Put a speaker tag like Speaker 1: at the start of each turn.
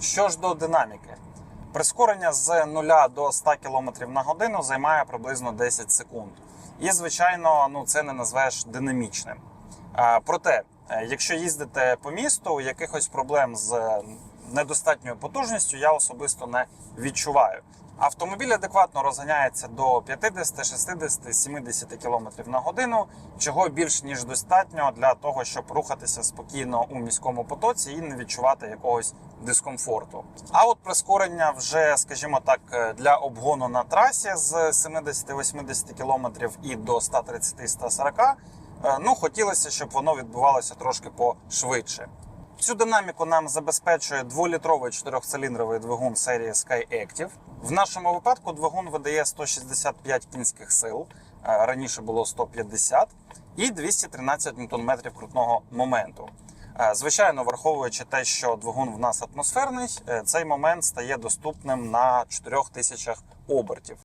Speaker 1: Що ж до динаміки, прискорення з 0 до 100 км на годину займає приблизно 10 секунд. І, звичайно, ну це не назвеш динамічним. Проте, е, якщо їздите по місту, якихось проблем з недостатньою потужністю я особисто не відчуваю. Автомобіль адекватно розганяється до 50, 60, 70 км на годину, чого більш ніж достатньо для того, щоб рухатися спокійно у міському потоці і не відчувати якогось дискомфорту. А от прискорення вже, скажімо так, для обгону на трасі з 70-80 км і до 130-140, е, ну хотілося, щоб воно відбувалося трошки пошвидше. Цю динаміку нам забезпечує 2-літровий 4-циліндровий двигун серії SkyActiv. В нашому випадку двигун видає 165 кінських сил, е, раніше було 150, і 213 Нм крутного моменту. Е, Звичайно, враховуючи те, що двигун в нас атмосферний, е, цей момент стає доступним на 4000 обертів.